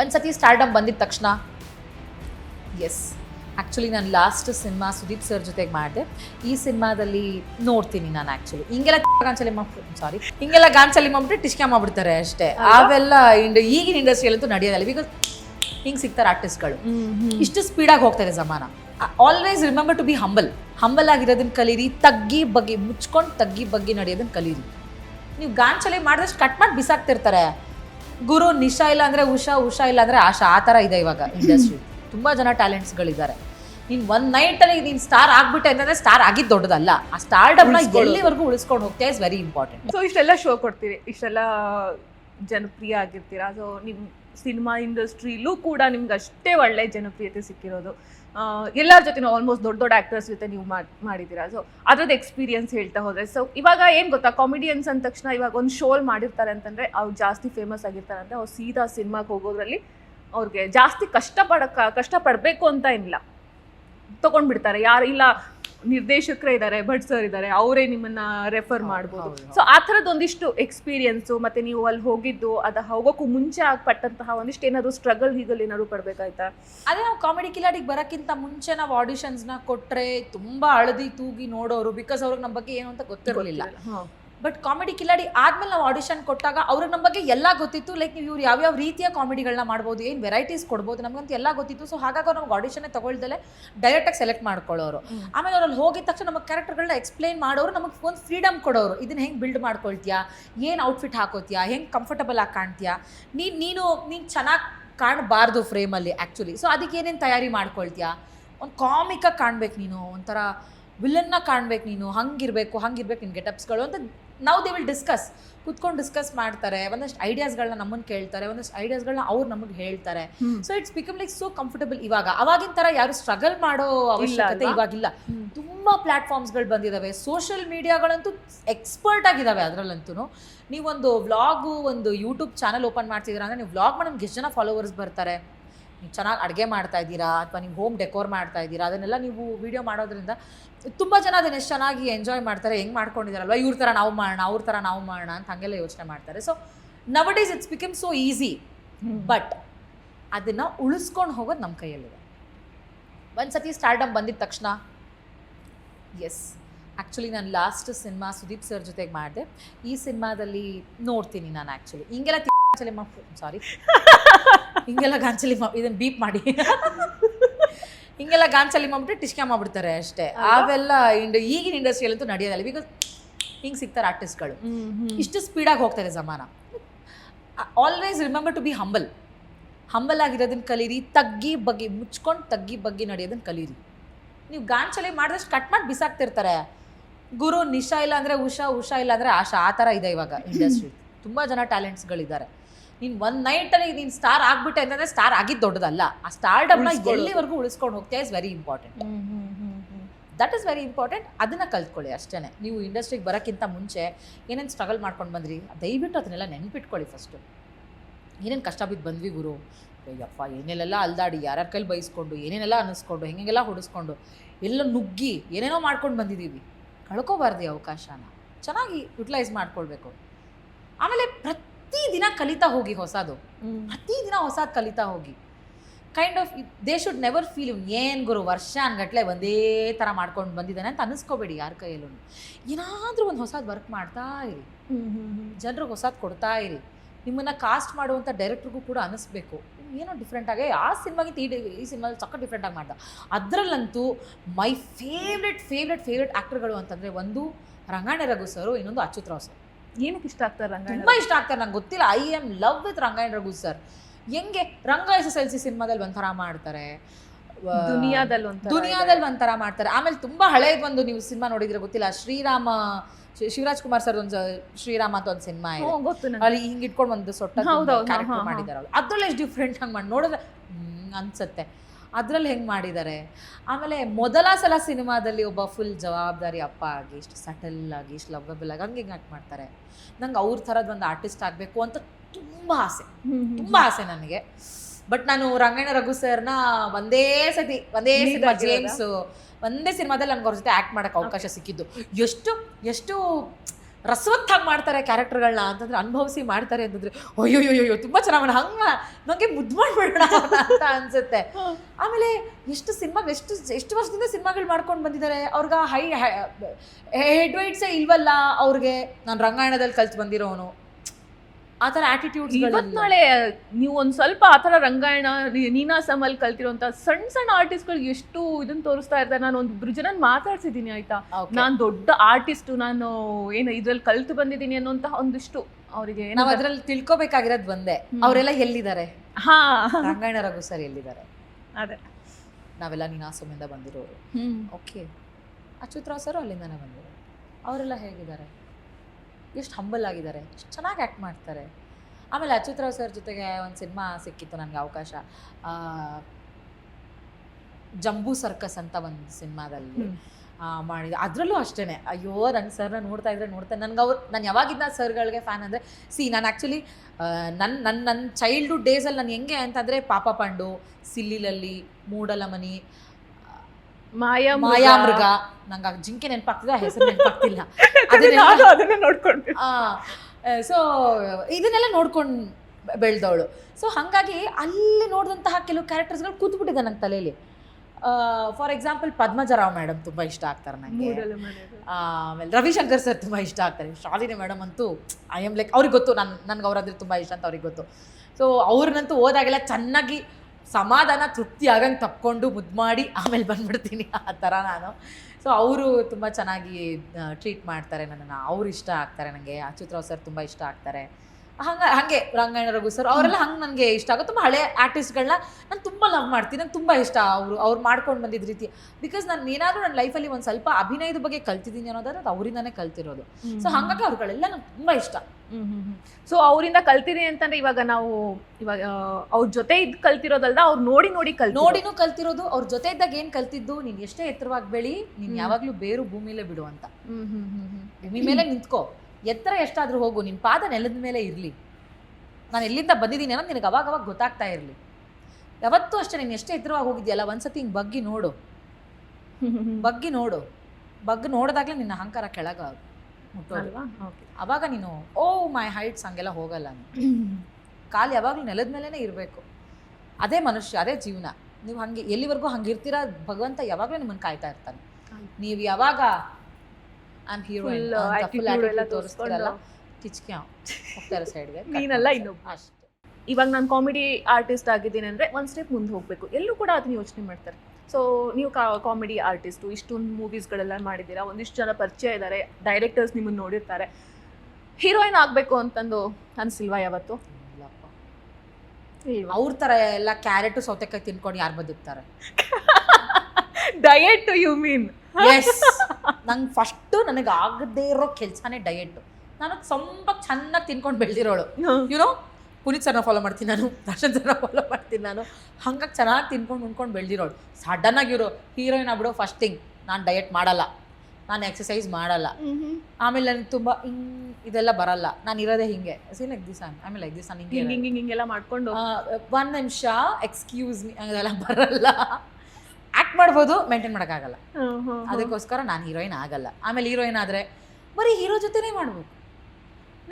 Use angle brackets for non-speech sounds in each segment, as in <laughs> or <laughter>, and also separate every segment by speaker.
Speaker 1: ಒಂದ್ಸತಿ ಸ್ಟಾರ್ಡಮ್ ಬಂದಿದ ತಕ್ಷಣ ಎಸ್ ಆ್ಯಕ್ಚುಲಿ ನಾನು ಲಾಸ್ಟ್ ಸಿನಿಮಾ ಸುದೀಪ್ ಸರ್ ಜೊತೆಗೆ ಮಾಡಿದೆ. ಈ ಸಿನಿಮಾದಲ್ಲಿ ನೋಡ್ತೀನಿ ನಾನು ಆ್ಯಕ್ಚುಲಿ ಹಿಂಗೆಲ್ಲ ಗಾಂಚಲಿ ಮಾಡ್ಬಿಟ್ಟು ಸಾರಿ ಹಿಂಗೆಲ್ಲ ಗಾಂಚಲಿ ಮಾಡ್ಬಿಟ್ಟು ಟಿಶ್ಕ್ಯಾ ಮಾಡ್ಬಿಡ್ತಾರೆ ಅಷ್ಟೇ. ಅವೆಲ್ಲ ಇಂಡ ಈಗಿನ ಇಂಡಸ್ಟ್ರಿಯಲ್ಲಂತೂ ನಡೆಯೋದಿಲ್ಲ ಬಿಕಾಸ್ ಹಿಂಗೆ ಸಿಗ್ತಾರೆ ಆರ್ಟಿಸ್ಟ್ಗಳು ಇಷ್ಟು ಸ್ಪೀಡಾಗಿ ಹೋಗ್ತಾರೆ ಜಮಾನ. Always remember to be humble humble ಆಗಿರೋದನ್ನ ಕಲೀರಿ ತಗ್ಗಿ ಬಗ್ಗೆ ಮುಚ್ಕೊಂಡು ತಗ್ಗಿ ಬಗ್ಗೆ ನಡೆಯೋದನ್ನ ಕಲೀರಿ. ನೀವು ಗಾಂಚಲಿ ಮಾಡಿದಷ್ಟು ಕಟ್ ಮಾಡಿ ಬಿಸಾಕ್ತಿರ್ತಾರೆ. ಗುರು ನಿಶಾ ಇಲ್ಲ ಅಂದ್ರೆ ಉಷಾ ಉಷಾ ಇಲ್ಲ ಅಂದ್ರೆ ಆಶಾ ಆ ಥರ ಇದೆ ಇವಾಗ ಇಂಡಸ್ಟ್ರಿ ತುಂಬಾ ಜನ ಟ್ಯಾಲೆಂಟ್ಸ್ಗಳಿದ್ದಾರೆ ನೀನು ಒಂದು ನೈಟಲ್ಲಿ ನೀನು ಸ್ಟಾರ್ ಆಗ್ಬಿಟ್ಟೆ ಅಂತಂದ್ರೆ ಸ್ಟಾರ್ ಆಗಿದ್ದು ದೊಡ್ಡದಲ್ಲ. ಆ ಸ್ಟಾರ್ಡಮ್ನ ಎಲ್ಲಿವರೆಗೂ ಉಳಿಸ್ಕೊಂಡು ಹೋಗ್ತಾ ಇಸ್ ವೆರಿ ಇಂಪಾರ್ಟೆಂಟ್
Speaker 2: ಸೊ ಇಷ್ಟೆಲ್ಲ ಶೋ ಕೊಡ್ತೀರಿ. ಇಷ್ಟೆಲ್ಲ ಜನಪ್ರಿಯ ಆಗಿರ್ತೀರಾ? ಸೊ ನಿಮ್ಮ ಸಿನಿಮಾ ಇಂಡಸ್ಟ್ರಿಲೂ ಕೂಡ ನಿಮ್ಗೆ ಅಷ್ಟೇ ಒಳ್ಳೆ ಜನಪ್ರಿಯತೆ ಸಿಕ್ಕಿರೋದು. ಎಲ್ಲರ ಜೊತೆ ಆಲ್ಮೋಸ್ಟ್ ದೊಡ್ಡ ದೊಡ್ಡ ಆಕ್ಟರ್ಸ್ ಜೊತೆ ನೀವು ಮಾಡ್, ಮಾಡಿದ್ದೀರಾ? ಸೊ ಅದ್ರದ್ದು ಎಕ್ಸ್ಪೀರಿಯನ್ಸ್ ಹೇಳ್ತಾ ಹೋದ್ರೆ ಸೊ ಇವಾಗ ಏನು ಗೊತ್ತಾ? ಕಾಮಿಡಿಯನ್ಸ್ ಅಂದ ತಕ್ಷಣ ಇವಾಗ ಒಂದು ಶೋಲ್ ಮಾಡಿರ್ತಾರೆ ಅಂತಂದ್ರೆ, ಅವ್ರು ಜಾಸ್ತಿ ಫೇಮಸ್ ಆಗಿರ್ತಾರೆ ಅಂದ್ರೆ, ಅವ್ರು ಸೀದಾ ಸಿನಿಮಾಗೆ ಹೋಗೋದ್ರಲ್ಲಿ ಅವ್ರಿಗೆ ಜಾಸ್ತಿ ಕಷ್ಟಪಡಕ ಕಷ್ಟಪಡಬೇಕು ಅಂತ ಏನಿಲ್ಲ. ತೊಗೊಂಡ್ಬಿಡ್ತಾರೆ. ಯಾರು, ಇಲ್ಲ ನಿರ್ದೇಶಕರೇ ಇದ್ದಾರೆ ಭಟ್ ಸರ್ ಇದ್ದಾರೆ ಅವರೇ ನಿಮ್ಮನ್ನ ರೆಫರ್ ಮಾಡ್ಬೋದು. ಸೊ ಆ ಥರದ್ದು ಒಂದಿಷ್ಟು ಎಕ್ಸ್ಪೀರಿಯನ್ಸು ಮತ್ತೆ ನೀವು ಅಲ್ಲಿ ಹೋಗಿದ್ದು ಅದ ಹೋಗೋಕ್ಕೂ ಮುಂಚೆ ಆಗ್ಪಟ್ಟಂತಹ ಒಂದಿಷ್ಟು ಏನಾದ್ರು ಸ್ಟ್ರಗಲ್ ಹೀಗಲ್ ಏನಾದ್ರು ಪಡ್ಬೇಕಾಯ್ತಾ?
Speaker 1: ಅದೇ ನಾವು ಕಾಮಿಡಿ ಕಿಲಾಡಿಗೆ ಬರೋಕ್ಕಿಂತ ಮುಂಚೆ ನಾವು ಆಡಿಷನ್ಸ್ನ ಕೊಟ್ಟರೆ ತುಂಬಾ ಅಳದಿ ತೂಗಿ ನೋಡೋರು ಬಿಕಾಸ್ ಅವ್ರಿಗೆ ನಮ್ಮ ಬಗ್ಗೆ ಏನು ಅಂತ ಗೊತ್ತಿರಲಿಲ್ಲ. ಬಟ್ ಕಾಮಿಡಿ ಕಿಲಾಡಿ ಆದ್ಮೇಲೆ ನಾವು ಆಡಿಷನ್ ಕೊಟ್ಟಾಗ ಅವ್ರಿಗೆ ನಮ್ಮ ಬಗ್ಗೆ ಎಲ್ಲ ಗೊತ್ತಿತ್ತು. ಲೈಕ್ ನೀವು ಇವ್ರು ಯಾವ್ಯಾವ ರೀತಿಯ ಕಾಮಿಡಿಗಳನ್ನ ಮಾಡ್ಬೋದು ಏನು ವೆರೈಟೀಸ್ ಕೊಡ್ಬೋದು ನಮಗಂತೂ ಎಲ್ಲ ಗೊತ್ತಿತ್ತು. ಸೊ ಹಾಗಾಗಿ ಅವ್ರು ನಮ್ಗೆ ಆಡಿಷನ್ನೇ ತಗೊಳ್ದಲೆ ಡೈರೆಕ್ಟಾಗಿ ಸೆಲೆಕ್ಟ್ ಮಾಡ್ಕೊಳ್ಳೋರು. ಆಮೇಲೆ ಅವ್ರಲ್ಲಿ ಹೋಗಿದ ತಕ್ಷಣ ನಮ್ಮ ಕ್ಯಾರೆಕ್ಟರ್ಗಳನ್ನ ಎಕ್ಸ್ಪ್ಲೈನ್ ಮಾಡೋರು ನಮಗೆ ಒಂದು ಫ್ರೀಡಮ್ ಕೊಡೋರು. ಇದನ್ನ ಹೆಂಗೆ ಬಿಲ್ಡ್ ಮಾಡ್ಕೊಳ್ತೀಯಾ? ಏನು ಔಟ್ಫಿಟ್ ಹಾಕೋತೀಯಾ? ಹೆಂಗೆ ಕಂಫರ್ಟಬಲ್ ಆಗಿ ಕಾಣ್ತೀಯಾ? ನೀನು ನೀನು ನೀನು ಚೆನ್ನಾಗಿ ಕಾಣಬಾರ್ದು ಫ್ರೇಮಲ್ಲಿ ಆ್ಯಕ್ಚುಲಿ ಸೊ ಅದಕ್ಕೆ ಏನೇನು ತಯಾರಿ ಮಾಡ್ಕೊಳ್ತೀಯಾ? ಒಂದು ಕಾಮಿಕಾಗಿ ಕಾಣ್ಬೇಕು ನೀನು ಒಂಥರ ವಿಲನ್ನ ಕಾಣ್ಬೇಕು ನೀನು. ಹಂಗಿರ್ಬೇಕು ಹಂಗಿರ್ಬೇಕು ನಿನ್ನ ಗೆಟಪ್ಸ್ಗಳು ಅಂತ ನಾವು ದೇ ವಿಲ್ ಡಿಸ್ಕಸ್ ಕುತ್ಕೊಂಡು ಡಿಸ್ಕಸ್ ಮಾಡ್ತಾರೆ. ಒಂದಷ್ಟು ಐಡಿಯಾಸ್ಗಳನ್ನ ನಮ್ಮನ್ನು ಕೇಳ್ತಾರೆ. ಒಂದಷ್ಟು ಐಡಿಯಾಸ್ಗಳನ್ನ ಅವ್ರು ನಮಗೆ ಹೇಳ್ತಾರೆ. So it's become like so comfortable ಇವಾಗ. ಅವಾಗಿನ ತರ ಯಾರು ಸ್ಟ್ರಗಲ್ ಮಾಡೋ ಅವಶ್ಯಕತೆ? ಇವಾಗಿಲ್ಲ. ತುಂಬ ಪ್ಲಾಟ್ಫಾರ್ಮ್ಸ್ಗಳು ಬಂದಿದ್ದಾವೆ ಸೋಷಿಯಲ್ ಮೀಡಿಯಾಗಳಂತೂ ಎಕ್ಸ್ಪರ್ಟ್ ಆಗಿದ್ದಾವೆ ಅದರಲ್ಲಂತೂ ನೀವೊಂದು ವ್ಲಾಗು ಒಂದು ಯೂಟ್ಯೂಬ್ ಚಾನಲ್ ಓಪನ್ ಮಾಡ್ತಿದ್ದೀರಾ ಅಂದ್ರೆ ನೀವು ವ್ಲಾಗ್ ಮಾಡಿ ನಿಮ್ಗೆ ಎಷ್ಟು ಜನ ಫಾಲೋವರ್ಸ್ ಬರ್ತಾರೆ? ಚೆನ್ನಾಗಿ ಅಡುಗೆ ಮಾಡ್ತಾ ಇದ್ದೀರಾ ಅಥವಾ ನೀವು ಹೋಮ್ ಡೆಕೋರ್ ಮಾಡ್ತಾ ಇದ್ದೀರಾ ಅದನ್ನೆಲ್ಲ ನೀವು ವಿಡಿಯೋ ಮಾಡೋದ್ರಿಂದ ತುಂಬ ಜನ ಅದನ್ನ ಎಷ್ಟು ಚೆನ್ನಾಗಿ ಎಂಜಾಯ್ ಮಾಡ್ತಾರೆ ಹೆಂಗೆ ಮಾಡ್ಕೊಂಡಿದ್ದಾರಲ್ವ ಇವ್ರ ಥರ ನಾವು ಮಾಡೋಣ ಅವ್ರ ಥರ ನಾವು ಮಾಡೋಣ ಅಂತ ಹಾಗೆಲ್ಲ ಯೋಚನೆ ಮಾಡ್ತಾರೆ. So nowadays it's become so easy but ಅದನ್ನು ಉಳಿಸ್ಕೊಂಡು ಹೋಗೋದು ನಮ್ಮ ಕೈಯಲ್ಲಿದೆ. ಒಂದ್ಸತಿ ಸ್ಟಾರ್ಡಮ್ ಬಂದಿದ ತಕ್ಷಣ ಎಸ್ ಆ್ಯಕ್ಚುಲಿ ನಾನು ಲಾಸ್ಟ್ ಸಿನಿಮಾ ಸುದೀಪ್ ಸರ್ ಜೊತೆಗೆ ಮಾಡಿದೆ. ಈ ಸಿನಿಮಾದಲ್ಲಿ ನೋಡ್ತೀನಿ ನಾನು ಆ್ಯಕ್ಚುಲಿ ಹಿಂಗೆಲ್ಲ ಸಾರಿ <laughs> ಹಿಂಗೆಲ್ಲ ಗಾಂಚಲಿ ಇದನ್ನ ಬೀಪ್ ಮಾಡಿ. ಹಿಂಗೆಲ್ಲ ಗಾಂಚಲಿ ಮಾಡ್ಬಿಟ್ಟು ಟಿಶ್ಕ ಮಾಡ್ಬಿಡ್ತಾರೆ ಅಷ್ಟೇ. ಅವೆಲ್ಲ ಇಂಡ ಈಗಿನ ಇಂಡಸ್ಟ್ರಿಯಲ್ಲಂತೂ ನಡೆಯೋದಲ್ಲ. ಬಿಕಾಸ್ ಹಿಂಗೆ ಸಿಗ್ತಾರೆ ಆರ್ಟಿಸ್ಟ್ಗಳು ಇಷ್ಟು ಸ್ಪೀಡಾಗಿ ಹೋಗ್ತಾರೆ ಜಮಾನ. Always remember to be humble humble ಆಗಿರೋದನ್ನ ಕಲೀರಿ ತಗ್ಗಿ ಬಗ್ಗೆ ಮುಚ್ಕೊಂಡು ತಗ್ಗಿ ಬಗ್ಗೆ ನಡೆಯೋದನ್ನ ಕಲೀರಿ. ನೀವು ಗಾಂಚಲಿ ಮಾಡಿದಷ್ಟು ಕಟ್ ಮಾಡಿ ಬಿಸಾಕ್ತಿರ್ತಾರೆ. ಗುರು ನಿಶಾ ಇಲ್ಲ ಅಂದರೆ ಉಷಾ ಉಷಾ ಇಲ್ಲ ಅಂದರೆ ಆಶಾ ಆ ಥರ ಇದೆ ಇವಾಗ ಇಂಡಸ್ಟ್ರಿ <laughs> ತುಂಬ ಜನ ಟ್ಯಾಲೆಂಟ್ಸ್ಗಳಿದ್ದಾರೆ ನೀನು ಒಂದು ನೈಟಲ್ಲಿ ನೀನು ಸ್ಟಾರ್ ಆಗ್ಬಿಟ್ಟೆ ಅಂತಂದ್ರೆ ಸ್ಟಾರ್ ಆಗಿದ್ದು ದೊಡ್ಡದಲ್ಲ. ಆ ಸ್ಟಾರ್ಡಮ್ನ. ಎಲ್ಲಿವರೆಗೂ ಉಳಿಸ್ಕೊಂಡು ಹೋಗ್ತೀಯ is very important that is very important ಅದನ್ನ ಕಲ್ತ್ಕೊಳ್ಳಿ ಅಷ್ಟೇ ನೀವು ಇಂಡಸ್ಟ್ರಿಗೆ ಬರೋಕ್ಕಿಂತ ಮುಂಚೆ ಏನೇನು ಸ್ಟ್ರಗಲ್ ಮಾಡ್ಕೊಂಡು ಬಂದ್ರಿ ದಯವಿಟ್ಟು ಅದನ್ನೆಲ್ಲ ನೆನ್ಪಿಟ್ಕೊಳ್ಳಿ ಫಸ್ಟು ಏನೇನು ಕಷ್ಟ ಬಿದ್ದು ಬಂದ್ವಿ ಗುರು? ಅಯ್ಯಪ್ಪ ಏನೇನೆಲ್ಲ ಅಲ್ದಾಡಿ ಯಾರ್ಯಾರ ಕೈಲಿ ಬೈಸ್ಕೊಂಡು ಏನೇನೆಲ್ಲ ಅನ್ನಿಸ್ಕೊಂಡು ಹೆಂಗೆಲ್ಲ ಹೊಡಿಸ್ಕೊಂಡು ಎಲ್ಲ ನುಗ್ಗಿ ಏನೇನೋ ಮಾಡ್ಕೊಂಡು ಬಂದಿದ್ದೀವಿ. ಕಳ್ಕೊಬಾರ್ದು ಅವಕಾಶನ. ಚೆನ್ನಾಗಿ ಯುಟಿಲೈಸ್ ಮಾಡ್ಕೊಳ್ಬೇಕು. ಆಮೇಲೆ ಪ್ರತಿ ದಿನ ಕಲಿತಾ ಹೋಗಿ ಹೊಸದು. ಪ್ರತಿ ದಿನ ಹೊಸದು ಕಲಿತಾ ಹೋಗಿ. Kind of they should never feel ಏನು ಗುರು ವರ್ಷ ಅನ್ಗಟ್ಲೆ ಒಂದೇ ಥರ ಮಾಡ್ಕೊಂಡು ಬಂದಿದ್ದಾನೆ ಅಂತ ಅನಿಸ್ಕೋಬೇಡಿ ಯಾರ ಕೈಯಲ್ಲೂ. ಏನಾದರೂ ಒಂದು ಹೊಸದು ವರ್ಕ್ ಮಾಡ್ತಾ ಇರಿ. ಜನರಿಗೆ ಹೊಸದು ಕೊಡ್ತಾ ಇರಿ. ನಿಮ್ಮನ್ನು ಕಾಸ್ಟ್ ಮಾಡುವಂಥ ಡೈರೆಕ್ಟ್ರಿಗೂ ಕೂಡ ಅನಿಸ್ಬೇಕು. ಏನೋ ಡಿಫ್ರೆಂಟ್ ಆಗಿ ಆ ಸಿನಿಮಾಗಿಂತ ಈ ಈ ಸಿನಿಮಾದಲ್ಲಿ ಸಕ್ಕ ಡಿಫ್ರೆಂಟ್ ಆಗಿ ಮಾಡ್ದ. ಅದರಲ್ಲಂತೂ ಮೈ ಫೇವ್ರೆಟ್ ಫೇವ್ರೆಟ್ ಫೇವ್ರೆಟ್ ಆ್ಯಕ್ಟರ್ಗಳು ಅಂತಂದರೆ ಒಂದು ರಂಗಾಣೆ ರಘು ಸರು ಇನ್ನೊಂದು ಅಚ್ಯುತ್ ರಾವ್ ಸರ್
Speaker 2: ಏನಕ್ಕೆ ಇಷ್ಟ ಆಗ್ತಾರೆ ರಂಗಾಯಣ
Speaker 1: ತುಂಬ ಇಷ್ಟ ಆಗ್ತಾರೆ ನಂಗೆ ಗೊತ್ತಿಲ್ಲ. I am love with Rangayana Raghu sir ಹೆಂಗೆ? Ranga S S L C ಸಿನಿಮಾದಲ್ಲಿ ಒಂಥರ ಮಾಡ್ತಾರೆ.
Speaker 2: ದುನಿಯಾದಲ್ಲಿ ಒಂಥರ
Speaker 1: ದುನಿಯಾದಲ್ಲಿ ಒಂಥರ ಮಾಡ್ತಾರೆ. ಆಮೇಲೆ ತುಂಬಾ ಹಳೇದು ಒಂದು ನೀವು ಸಿನಿಮಾ ನೋಡಿದ್ರೆ ಗೊತ್ತಿಲ್ಲ ಶ್ರೀರಾಮ ಶಿವರಾಜ್ ಕುಮಾರ್ ಸರ್ ಒಂದು ಶ್ರೀರಾಮ ಅಂತ ಒಂದು ಸಿನಿಮಾ ಇದೆ. ಅಲ್ಲಿ ಹಿಂಗೆ ಇಟ್ಕೊಂಡು ಒಂದು ಸೊಟ್ಟ ಮಾಡಿದ್ದಾರೆ ಅದ್ರಲ್ಲಿ ಎಷ್ಟು ಡಿಫ್ರೆಂಟ್ ಹಂಗೆ ಮಾಡಿ ನೋಡಿದ್ರೆ ಹ್ಮ್, ಅನ್ಸತ್ತೆ. ಅದ್ರಲ್ಲಿ ಹೆಂಗೆ ಮಾಡಿದ್ದಾರೆ? ಆಮೇಲೆ ಮೊದಲ ಸಲ ಸಿನಿಮಾದಲ್ಲಿ ಒಬ್ಬ ಫುಲ್ ಜವಾಬ್ದಾರಿ ಅಪ್ಪ ಆಗಿ ಇಷ್ಟು ಸಟಲ್ ಆಗಿ ಇಷ್ಟು ಲವ್ವಬಲ್ ಆಗಿ ಹಂಗೆ ಹಿಂಗೆ ಆಕ್ಟ್ ಮಾಡ್ತಾರೆ. ನಂಗೆ ಅವ್ರ ಥರದ ಒಂದು ಆರ್ಟಿಸ್ಟ್ ಆಗಬೇಕು ಅಂತ ತುಂಬ ಆಸೆ. ತುಂಬ ಆಸೆ ನನಗೆ. ಬಟ್ ನಾನು ರಂಗಣ್ಣ ರಘು ಸರ್ನ ಒಂದೇ ಸತಿ ಒಂದೇ ಸಿನಿಮಾ? ಜೇಮ್ಸ್ ಒಂದೇ ಸಿನಿಮಾದಲ್ಲಿ ನನಗೆ ಅವ್ರ ಜೊತೆ ಆ್ಯಕ್ಟ್ ಮಾಡೋಕ್ಕೆ ಅವಕಾಶ ಸಿಕ್ಕಿದ್ದು. ಎಷ್ಟು ಎಷ್ಟು ರಸವತ್ತಾಗಿ ಮಾಡ್ತಾರೆ ಕ್ಯಾರೆಕ್ಟರ್ಗಳನ್ನ ಅಂತಂದ್ರೆ ಅನುಭವಿಸಿ ಮಾಡ್ತಾರೆ ಅಂತಂದ್ರೆ ಅಯ್ಯೋಯ್ಯೋಯ್ಯೋ ತುಂಬ ಚೆನ್ನಾಗಿ ಹಂಗ ನನಗೆ ಮುದ್ದು ಮಾಡ್ಬಿಡೋಣ ಅಂತ ಅನ್ಸುತ್ತೆ. ಆಮೇಲೆ ಎಷ್ಟು ಸಿನಿಮಾ, ಎಷ್ಟು ಎಷ್ಟು ವರ್ಷದಿಂದ ಸಿನಿಮಾಗಳು ಮಾಡ್ಕೊಂಡು ಬಂದಿದ್ದಾರೆ ಅವ್ರಿಗೆ ಹೈ ಹೆಡ್ ವೈಟ್ಸೇ ಇಲ್ವಲ್ಲ ಅವ್ರಿಗೆ? ನಾನು ರಂಗಾಯಣದಲ್ಲಿ ಕಲ್ತು ಬಂದಿರೋನು. ಆ ಥರ ಆಟಿಟ್ಯೂಡ್ಸ್
Speaker 2: ನಾಳೆ ನೀವು ಒಂದ್ ಸ್ವಲ್ಪ ಆತರ ರಂಗಾಯಣ ನೀನಾ ನೀನಾಸಮ್ ಅಲ್ಲಿ ಕಲ್ತಿರೋಂತ ಸಣ್ಣ ಸಣ್ಣ ಆರ್ಟಿಸ್ಟ್ಗಳು ಎಷ್ಟು ಇದನ್ನ ತೋರಿಸ್ತಾ ಇರ್ತಾರೆ. ನಾನು ಒಂದು ಇಬ್ರು ಜನ ಮಾತಾಡ್ಸಿದೀನಿ ಆಯ್ತಾ? ನಾನ್ ದೊಡ್ಡ ಆರ್ಟಿಸ್ಟ್ ನಾನು ಏನು ಇದ್ರಲ್ಲಿ ಕಲ್ತು ಬಂದಿದ್ದೀನಿ ಅನ್ನೋಂತಹ ಒಂದಿಷ್ಟು ಅವರಿಗೆ
Speaker 1: ನಾವು ಅದರಲ್ಲಿ ತಿಳ್ಕೊಬೇಕಾಗಿರೋದು ಒಂದೇ. ಅವರೆಲ್ಲ ಎಲ್ಲಿದ್ದಾರೆ?
Speaker 2: ಹಾ.
Speaker 1: ರಂಗಾಯಣ ರಘು ಸರ್ ಎಲ್ಲಿದ್ದಾರೆ?
Speaker 2: ಅದೇ.
Speaker 1: ನಾವೆಲ್ಲ ನೀನಾಸಮಿಂದ ಬಂದಿರೋರು.
Speaker 2: ಹ್ಞೂ
Speaker 1: ಓಕೆ ಅಚ್ಯುತರಾವ್ ಸರ್ ಅಲ್ಲಿಂದನೇ ಬಂದಿರೋರು. ಅವರೆಲ್ಲ ಹೇಗಿದ್ದಾರೆ? ಎಷ್ಟು ಹಂಬಲ್ ಆಗಿದ್ದಾರೆ. ಎಷ್ಟು ಚೆನ್ನಾಗಿ ಆ್ಯಕ್ಟ್ ಮಾಡ್ತಾರೆ. ಆಮೇಲೆ ಅಚ್ಯುತರಾವ್ ಸರ್ ಜೊತೆಗೆ ಒಂದು ಸಿನಿಮಾ ಸಿಕ್ಕಿತ್ತು ನನಗೆ ಅವಕಾಶ. ಜಂಬೂ ಸರ್ಕಸ್ ಅಂತ ಒಂದು ಸಿನಿಮಾದಲ್ಲಿ ಮಾಡಿದ ಅದರಲ್ಲೂ ಅಷ್ಟೇ ಅಯ್ಯೋ ನನ್ನ ಸರ್ನ ನೋಡ್ತಾ ಇದ್ರೆ ನೋಡ್ತಾ ನನಗೆ ಅವ್ರು ನಾನು ಯಾವಾಗಿದ್ದ ಸರ್ಗಳಿಗೆ ಫ್ಯಾನ್ ಅಂದರೆ ಸಿ ನಾನು ಆ್ಯಕ್ಚುಲಿ ನನ್ನ ನನ್ನ ನನ್ನ ಚೈಲ್ಡ್ಹುಡ್ ಡೇಸಲ್ಲಿ ನಾನು ಹೆಂಗೆ ಅಂತಂದರೆ ಪಾಪ ಪಾಂಡು ಸಿಲ್ಲಿಲಲ್ಲಿ ಮೂಡಲಮನಿ ಮಾಯಾಮೃಗ ನಂಗೆ ಜಿಂಕೆ ನೆನಪಾಗ್ತಿದೆ ಹೆಸರು ನೆನಪಾಗ್ತಿಲ್ಲ. <laughs> ಅದನ್ನ
Speaker 2: ನಾನು ಅದನ್ನೇ ನೋಡ್ಕೊಂಡೆ.
Speaker 1: ಸೊ ಇದನ್ನೆಲ್ಲ ನೋಡ್ಕೊಂಡು ಬೆಳೆದವಳು. ಸೊ ಹಾಗಾಗಿ ಅಲ್ಲಿ ನೋಡಿದಂತಹ ಕೆಲವು ಕ್ಯಾರೆಕ್ಟರ್ಸ್ಗಳು ಕೂತ್ಬಿಟ್ಟಿದೆ ನನ್ನ ತಲೆಯಲ್ಲಿ ಫಾರ್ ಎಕ್ಸಾಂಪಲ್ ಪದ್ಮಜರಾವ್ ಮೇಡಮ್ ತುಂಬ ಇಷ್ಟ ಆಗ್ತಾರೆ ನನಗೆ. ಆಮೇಲೆ ರವಿಶಂಕರ್ ಸರ್ ತುಂಬ ಇಷ್ಟ ಆಗ್ತಾರೆ. ಶಾಲಿನಿ ಮೇಡಮ್ ಅಂತೂ ಐ ಆಮ್ ಲೈಕ್ ಅವ್ರಿಗೆ ಗೊತ್ತು ನಾನು ನನಗೆ ಅವ್ರಂದ್ರೆ ತುಂಬ ಇಷ್ಟ ಅಂತ ಅವ್ರಿಗೆ ಗೊತ್ತು. ಸೊ ಅವ್ರನ್ನಂತೂ ಹೋದಾಗೆಲ್ಲ ಚೆನ್ನಾಗಿ ಸಮಾಧಾನ, ತೃಪ್ತಿ ಆಗಂಗೆ ತಪ್ಕೊಂಡು ಮುದ್ದು ಮಾಡಿ ಆಮೇಲೆ ಬಂದ್ಬಿಡ್ತೀನಿ ಆ ಥರ ನಾನು. ಸೊ ಅವರು ತುಂಬ ಚೆನ್ನಾಗಿ ಟ್ರೀಟ್ ಮಾಡ್ತಾರೆ ನನ್ನನ್ನು. ಅವ್ರು ಇಷ್ಟ ಆಗ್ತಾರೆ ನನಗೆ ಅಚ್ಯುತ್ರಾವ್ ಸರ್ ತುಂಬ ಇಷ್ಟ ಆಗ್ತಾರೆ. ಹಂಗೆ ಹಾಗೆ ರಂಗಾಯಣ ರಘು ಸರ್ ಅವರೆಲ್ಲ ಹಂಗೆ ನನಗೆ ಇಷ್ಟ ಆಗುತ್ತೆ ತುಂಬ ಹಳೆ ಆರ್ಟಿಸ್ಟ್ಗಳನ್ನ ನಾನು ತುಂಬ ಲವ್ ಮಾಡ್ತೀನಿ. ನಂಗೆ ತುಂಬ ಇಷ್ಟ ಅವರು ಅವ್ರು ಮಾಡ್ಕೊಂಡು ಬಂದಿದ್ದ ರೀತಿ. ಬಿಕಾಸ್ ನಾನು ಏನಾದರೂ ನನ್ನ ಲೈಫಲ್ಲಿ ಒಂದು ಸ್ವಲ್ಪ ಅಭಿನಯದ ಬಗ್ಗೆ ಕಲ್ತಿದ್ದೀನಿ ಅನ್ನೋದಾದ್ರೆ ಅದು ಅವರಿಂದನೇ ಕಲ್ತಿರೋದು. ಸೊ ಹಾಗಾಗಿ ಅವ್ರುಗಳೆಲ್ಲ ನಂಗೆ ತುಂಬ ಇಷ್ಟ.
Speaker 2: ಸೊ ಅವರಿಂದ ಕಲ್ತಿದೆ ಅಂತಂದ್ರೆ ಇವಾಗ ನಾವು ಇವಾಗ ಅವ್ರ ಜೊತೆ ಇದ್ ಕಲ್ತಿರೋದಲ್ದ ಅವ್ರು ನೋಡಿ ನೋಡಿ ಕಲ್
Speaker 1: ನೋಡಿನೂ ಕಲ್ತಿರೋದು. ಅವ್ರ ಜೊತೆ ಇದ್ದಾಗ ಏನು ಕಲ್ತಿದ್ದು? ನೀನು ಎಷ್ಟೇ ಎತ್ತರವಾಗಿ ಬೆಳಿ ನೀನು. ಯಾವಾಗಲೂ ಬೇರು ಭೂಮಿಲೇ ಬಿಡು ಅಂತ. ಭೂಮಿ ಮೇಲೆ ನಿಂತ್ಕೋ. ಎತ್ತರ ಎಷ್ಟಾದರೂ ಹೋಗು ನಿನ್ನ ಪಾದ ನೆಲದ ಮೇಲೆ ಇರಲಿ. ನಾನು ಎಲ್ಲಿಂದ ಬಂದಿದ್ದೀನಿ ಅನ್ನೋದು ನಿನಗೆ ಅವಾಗ ಅವಾಗ ಗೊತ್ತಾಗ್ತಾ ಇರಲಿ. ಯಾವತ್ತೂ ಅಷ್ಟೇ ನೀನು ಎಷ್ಟೇ ಎತ್ತರವಾಗಿ ಹೋಗಿದ್ಯಲ್ಲ ಒಂದ್ಸತಿ ಹಿಂಗೆ ಬಗ್ಗಿ ನೋಡು. ಬಗ್ಗಿ ನೋಡು. ಬಗ್ಗಿ ನೋಡಿದಾಗಲೇ ನಿನ್ನ ಅಹಂಕಾರ ಕೆಳಗ ಮುಟ್ಟೋದು.
Speaker 2: ಓಕೆ
Speaker 1: ಅವಾಗ ನೀನು ಓ ಮೈ ಹೈಟ್ಸ್ ಹಂಗೆಲ್ಲ ಹೋಗಲ್ಲ ಕಾಲು ಯಾವಾಗಲೂ ನೆಲದ ಮೇಲೇ ಇರಬೇಕು. ಅದೇ ಮನುಷ್ಯ ಅದೇ ಜೀವನ. ನೀವು ಹಂಗೆ ಎಲ್ಲಿವರೆಗೂ ಹಂಗೆ ಇರ್ತೀರಾ ಭಗವಂತ ಯಾವಾಗಲೂ ನಿಮ್ಮನ್ನು ಕಾಯ್ತಾ ಇರ್ತಾನೆ. ನೀವು ಯಾವಾಗ ಆಮ್ ಹೀರೋಯಿನ್
Speaker 2: ಫುಲ್ attitude ಎಲ್ಲ
Speaker 1: ತೋರಿಸ್ತಾರಲ್ಲ? ಕಿಚ್ಕೆ ಹೋಗ್ತಾರೆ ಸೈಡ್ಗೆ
Speaker 2: ನೀನಲ್ಲ ಇನ್ನೊಬ್ಬ.
Speaker 1: ಅಷ್ಟೇ.
Speaker 2: ಇವಾಗ ನಾನು ಕಾಮಿಡಿ ಆರ್ಟಿಸ್ಟ್ ಆಗಿದ್ದೀನಿ ಅಂದ್ರೆ ಒಂದ್ ಸ್ಟೆಪ್ ಮುಂದೆ ಹೋಗ್ಬೇಕು. ಎಲ್ಲೂ ಕೂಡ ಅದನ್ನ ಯೋಚನೆ ಮಾಡ್ತಾರೆ. ಸೊ ನೀವು ಕಾಮಿಡಿ ಆರ್ಟಿಸ್ಟು ಇಷ್ಟೊಂದು ಮೂವೀಸ್ಗಳೆಲ್ಲ ಮಾಡಿದ್ದೀರಾ? ಒಂದಿಷ್ಟು ಜನ ಪರಿಚಯ ಇದ್ದಾರೆ ಡೈರೆಕ್ಟರ್ಸ್ ನಿಮ್ಮನ್ನ ನೋಡಿರ್ತಾರೆ. ಹೀರೋಯಿನ್ ಆಗಬೇಕು ಅಂತಂದು ಅನ್ಸಿಲ್ವಾ ಯಾವತ್ತು?
Speaker 1: ಅವ್ರ ಥರ ಎಲ್ಲ ಕ್ಯಾರೆಟು ಸೌತೆಕಾಯಿ ತಿನ್ಕೊಂಡು ಯಾರು ಬದುಕ್ತಾರೆ? <laughs>
Speaker 2: ಡಯಟ್ ಯು ಮೀನ್
Speaker 1: ಎಸ್ ನಂಗೆ ಫಸ್ಟು ನನಗೆ ಆಗದೇ ಇರೋ ಕೆಲಸನೇ ಡಯೆಟ್ ನಾನು ಸ್ವಲ್ಪ ಚೆನ್ನಾಗಿ ತಿನ್ಕೊಂಡು ಬೆಳೆದಿರೋಳು. ಯುನೋ ಪುನೀತ್ ಸರ್ನ ಫಾಲೋ ಮಾಡ್ತೀನಿ ನಾನು ದರ್ಶನ್ ಸರ್ನ ಫಾಲೋ ಮಾಡ್ತೀನಿ ನಾನು. ಹಂಗಾಗಿ ಚೆನ್ನಾಗಿ ತಿನ್ಕೊಂಡು ಉಣ್ಕೊಂಡು ಬೆಳೆದಿರೋಳು. ಸಡನ್ ಆಗಿರೋ ಹೀರೋಯಿನ್ ಆಗ್ಬಿಡೋ ಫಸ್ಟ್ ಥಿಂಗ್ ನಾನು ಡಯೆಟ್ ಮಾಡಲ್ಲ. ನಾನು ಎಕ್ಸಸೈಸ್ ಮಾಡಲ್ಲ. ಆಮೇಲೆ ನನಗೆ ತುಂಬ ಹಿಂಗ್ ಇದೆಲ್ಲ ಬರಲ್ಲ. ನಾನು ಇರೋದೇ ಹಿಂಗೆ. ಸೀನ್ ಲೈಕ್ ದಿಸ್ ಆಮೇಲೆ ಲೈಕ್ ದಿಸ್ ಹಿಂಗ್
Speaker 2: ಹಿಂಗ್ ಹಿಂಗೆಲ್ಲ ಮಾಡ್ಕೊಂಡು
Speaker 1: ಒಂದು ನಿಮಿಷ ಎಕ್ಸ್ಕ್ಯೂಸ್ ಮಿ ಅದೆಲ್ಲ ಬರಲ್ಲ. ಆ್ಯಕ್ಟ್ ಮಾಡ್ಬೋದು ಮೇಂಟೈನ್ ಮಾಡೋಕ್ಕಾಗಲ್ಲ. ಅದಕ್ಕೋಸ್ಕರ ನಾನು ಹೀರೋಯಿನ್ ಆಗಲ್ಲ. ಆಮೇಲೆ ಹೀರೋಯಿನ್ ಆದರೆ ಬರೀ ಹೀರೋ ಜೊತೆನೇ ಮಾಡ್ಬೇಕು.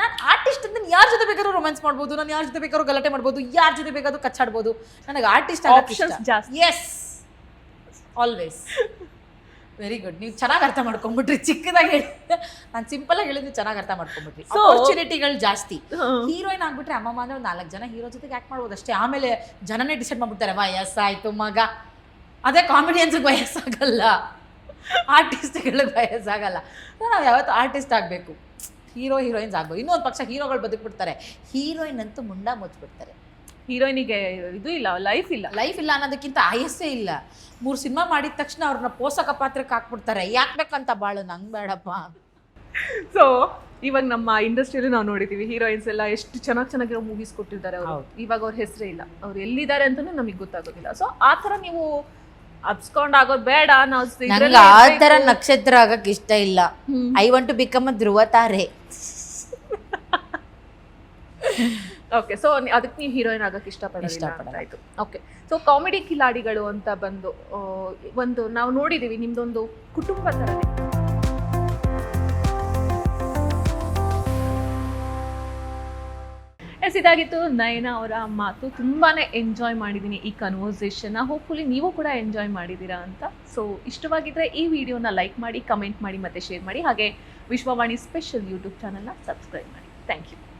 Speaker 1: ನಾನು ಆರ್ಟಿಸ್ಟ್ ಅಂತ ಯಾರ ಜೊತೆ ಬೇಕಾದ್ರೂ ರೊಮ್ಯಾನ್ಸ್ ಮಾಡ್ಬೋದು ನಾನು ಯಾರ ಜೊತೆ ಬೇಕಾದ್ರೂ ಗಲಾಟೆ ಮಾಡ್ಬೋದು ಯಾರ ಜೊತೆ ಬೇಕಾದ್ರೂ ಕಚ್ಚಾಡ್ಬೋದು. ನನಗೆ ಆರ್ಟಿಸ್ಟ್
Speaker 2: ಜಾಸ್ತಿ.
Speaker 1: ಎಸ್ ಆಲ್ವೇಸ್ ವೆರಿ ಗುಡ್ ನೀವು ಚೆನ್ನಾಗಿ ಅರ್ಥ ಮಾಡ್ಕೊಂಬಿಟ್ರಿ ಚಿಕ್ಕದಾಗಿ ಹೇಳಿ. ನಾನು ಸಿಂಪಲ್ ಆಗಿ ಹೇಳಿದ್ವಿ ಚೆನ್ನಾಗಿ ಅರ್ಥ ಮಾಡ್ಕೊಂಬಿಟ್ರಿ ಆಪರ್ಚುನಿಟಿಗಳು ಜಾಸ್ತಿ. ಹೀರೋಯಿನ್ ಆಗ್ಬಿಟ್ರೆ ಅಮ್ಮಮ್ಮ ಅಂದ್ರೆ ಒಂದು ನಾಲ್ಕು ಜನ ಹೀರೋ ಜೊತೆಗೆ ಆಕ್ಟ್ ಮಾಡ್ಬೋದು ಅಷ್ಟೇ. ಆಮೇಲೆ ಜನನೇ ಡಿಸೈಡ್ ಮಾಡ್ಬಿಡ್ತಾರೆ ಆಯ್ತು ಮಗ. ಅದೇ ಕಾಮಿಡಿಯನ್ಸ್ಗೆ ವಯಸ್ಸಾಗಲ್ಲ. ಆರ್ಟಿಸ್ಟ್ಗಳಿಗೆ ವಯಸ್ಸಾಗಲ್ಲ. ನಾವು ಯಾವತ್ತು ಆರ್ಟಿಸ್ಟ್ ಆಗಬೇಕು. ಹೀರೋ ಹೀರೋಯಿನ್ಸ್ ಆಗ್ಬೋದು. ಇನ್ನೊಂದು ಪಕ್ಷ ಹೀರೋಗಳು ಬದುಕ್ಬಿಡ್ತಾರೆ. ಹೀರೋಯಿನ್ ಅಂತೂ ಮುಂಡ ಮುಚ್ಚಿಬಿಡ್ತಾರೆ.
Speaker 2: ಹೀರೋಯಿನಿಗೆ ಇದು ಇಲ್ಲ ಲೈಫ್ ಇಲ್ಲ.
Speaker 1: ಲೈಫ್ ಇಲ್ಲ ಅನ್ನೋದಕ್ಕಿಂತ ಆಯಸ್ಸೇ ಇಲ್ಲ. ಮೂರು ಸಿನಿಮಾ ಮಾಡಿದ ತಕ್ಷಣ ಅವ್ರನ್ನ ಪೋಷಕ ಪಾತ್ರಕ್ಕೆ ಹಾಕ್ಬಿಡ್ತಾರೆ. ಯಾಕೆ ಬೇಕಂತ ಬಾಳು ನಂಗೆ ಬೇಡಪ್ಪ.
Speaker 2: ಸೊ ಇವಾಗ ನಮ್ಮ ಇಂಡಸ್ಟ್ರಿಯಲ್ಲಿ ನಾವು ನೋಡಿದ್ದೀವಿ ಹೀರೋಯಿನ್ಸ್ ಎಲ್ಲ ಎಷ್ಟು ಚೆನ್ನಾಗಿ ಚೆನ್ನಾಗಿರೋ ಮೂವೀಸ್ ಕೊಟ್ಟಿದ್ದಾರೆ ಅವರು. ಇವಾಗ ಅವ್ರ ಹೆಸರೇ ಇಲ್ಲ. ಅವ್ರು ಎಲ್ಲಿದ್ದಾರೆ ಅಂತಲೂ ನಮಗೆ ಗೊತ್ತಾಗೋದಿಲ್ಲ. ಸೊ ಆ ಥರ ನೀವು ಅಬ್ಸ್ಕೊಂಡ್ ಆಗೋದ್ ಬೇಡ. ನಾವು
Speaker 1: ನಂಗೆ ಆ ತರ ನಕ್ಷತ್ರ ಆಗಕ್ಕೆ ಇಷ್ಟ ಇಲ್ಲ. I want to become a ಧ್ರುವ ತಾರೆ.
Speaker 2: ಓಕೆ ಸೊ ಅದಕ್ಕೆ ನೀವು ಹೀರೋಯಿನ್ ಆಗಕ್ಕೆ ಇಷ್ಟಪಡಲ್ಲ. ಆಯ್ತು. ಓಕೆ ಸೊ ಕಾಮಿಡಿ ಕಿಲಾಡಿಗಳು ಅಂತ ಬಂದು ಒಂದು ನಾವು ನೋಡಿದೀವಿ ನಿಮ್ದೊಂದು ಕುಟುಂಬ ಥರನೇ ಎಸ್ ಇದಾಗಿತ್ತು ನಯನ ಅವರ ಮಾತು. ತುಂಬಾನೇ ಎಂಜಾಯ್ ಮಾಡಿದ್ದೀನಿ ಈ ಕನ್ವರ್ಸೇಷನ್ನ ಹೋಪ್ಫುಲಿ ನೀವು ಕೂಡ ಎಂಜಾಯ್ ಮಾಡಿದ್ದೀರಾ ಅಂತ. ಸೊ ಇಷ್ಟವಾಗಿದ್ರೆ ಈ ವಿಡಿಯೋನ ಲೈಕ್ ಮಾಡಿ ಕಮೆಂಟ್ ಮಾಡಿ, ಮತ್ತೆ ಶೇರ್ ಮಾಡಿ. ಹಾಗೆ ವಿಶ್ವವಾಣಿ ಸ್ಪೆಷಲ್ ಯೂಟ್ಯೂಬ್ ಚಾನಲ್ನ ಸಬ್ಸ್ಕ್ರೈಬ್ ಮಾಡಿ. Thank you